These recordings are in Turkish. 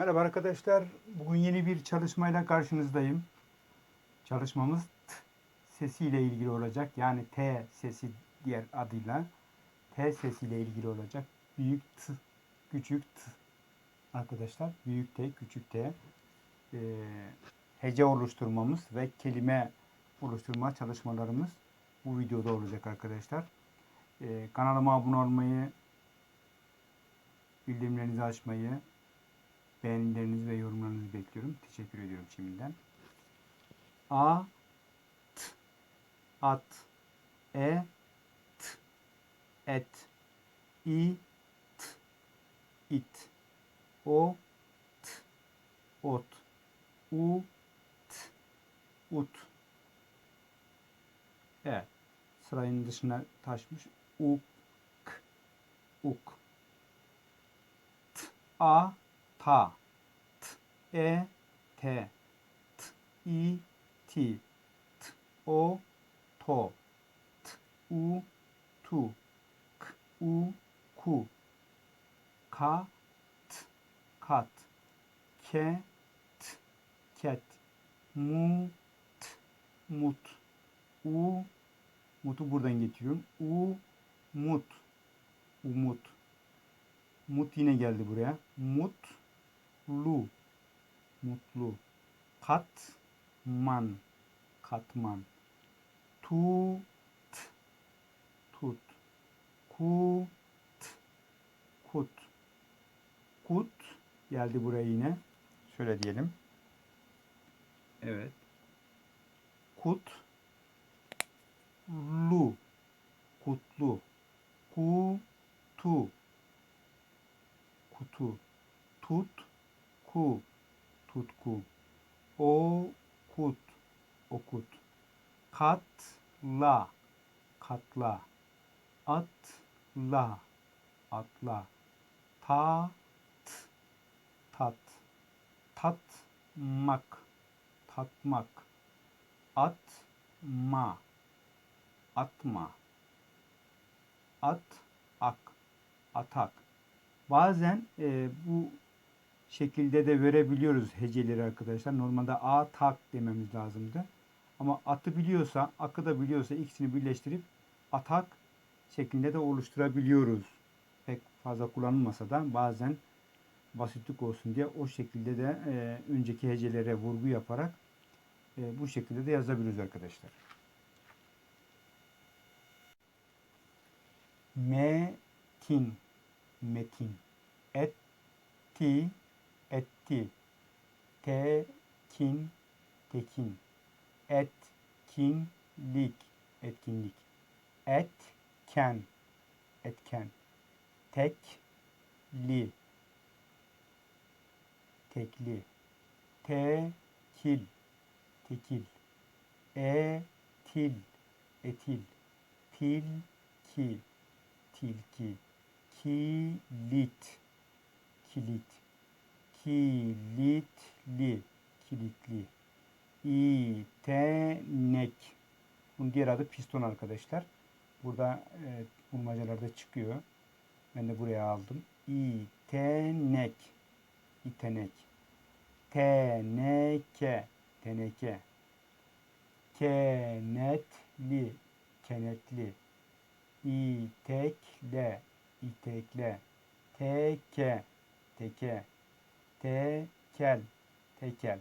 Merhaba arkadaşlar. Bugün yeni bir çalışmayla karşınızdayım. Çalışmamız t sesiyle ilgili olacak. Yani T sesi diğer adıyla T sesiyle ilgili olacak. Büyük T, küçük T. Arkadaşlar büyük T, küçük T. Ee, hece oluşturmamız ve kelime oluşturma çalışmalarımız bu videoda olacak arkadaşlar. Ee, kanalıma abone olmayı, bildirimlerinizi açmayı, beğenilerinizi ve yorumlarınızı bekliyorum. Teşekkür ediyorum şimdiden. A t. At e t. Et. İ t. İt. O t. Ot. U t. Ut. Evet. Sırayın dışına taşmış. Uk. Uk. T. A ta. T. E. T. T. İ. Ti t. O. To t. U. Tu k. U. Ku ka t. Kat ke t. Ket mu. T. Mut. U. Mutu buradan getiriyorum. U. Mut. Umut mut yine geldi buraya. Mut lu mutlu. Katman katman. Tut tut. Kut kut. Kut geldi buraya yine. Şöyle diyelim. Evet. Kut lu. Kutlu. Kutu. Kutu. Tut ku tutku. O kut okut. Katla katla. Atla atla. Tat tat. Tatmak tatmak. Atma atma. At ak atak. Bazen e, bu şekilde de verebiliyoruz heceleri arkadaşlar. Normalde a tak dememiz lazımdı. Ama atı biliyorsa, akı da biliyorsa ikisini birleştirip atak şeklinde de oluşturabiliyoruz. Pek fazla kullanılmasa da bazen basitlik olsun diye o şekilde de e, önceki hecelere vurgu yaparak e, bu şekilde de yazabiliriz arkadaşlar. Metin metin etti etti. Tekin tekin. Etkinlik etkinlik. Etken etken. Tekli. Tekli. Tekil tekil. Etil etil. Tilki tilki. Kilit kilit kilitli kilitli. İtenek. Bunun diğer adı piston arkadaşlar. Burada e, bulmacalarda çıkıyor. Ben de buraya aldım. İtenek. İtenek. Teneke. Teneke. Kenetli. Kenetli. İtekle. İtekle. Teke. Teke tekel tekel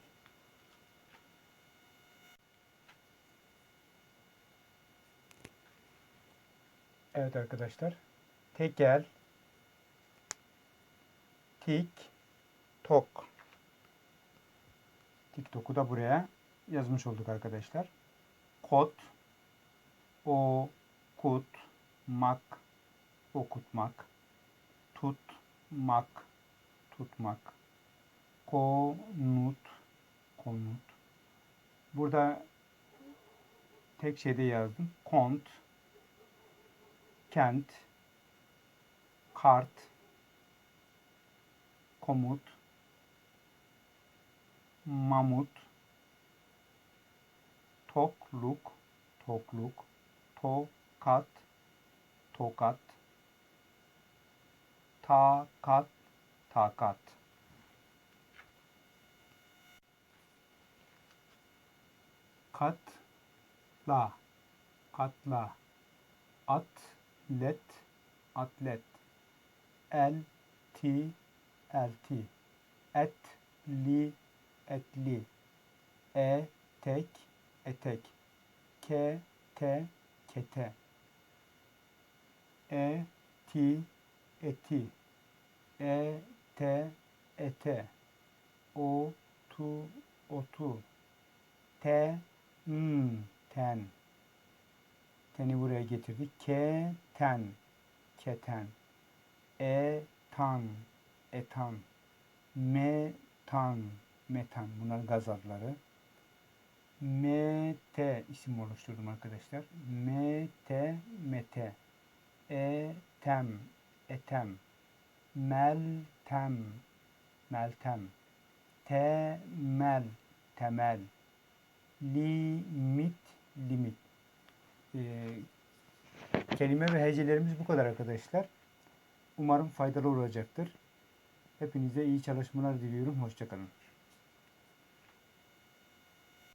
Evet arkadaşlar. Tekel. Tik. Tok. TikTok'u da buraya yazmış olduk arkadaşlar. Kod o kut mak okutmak. Tutmak. Tutmak. Konut. Konut. Burada tek şeyde yazdım. Kont kent, kart, komut, mamut, tokluk, tokluk, tokat, tokat, takat, takat. Katla, katla, atla atlet, atlet, elti, elti, etli, etli, etek, etek, kete, kete, eti, eti, ete, ete, otu, otu, te, m, ten. Teni buraya getirdik. Keten, keten. Etan, etan. Metan, metan. Bunlar gaz adları. Mete isim oluşturdum arkadaşlar. Mete, mete. Etem, etem. Meltem, meltem. Temel, temel. Limit, limit. Ee, kelime ve hecelerimiz bu kadar arkadaşlar. Umarım faydalı olacaktır. Hepinize iyi çalışmalar diliyorum. Hoşçakalın.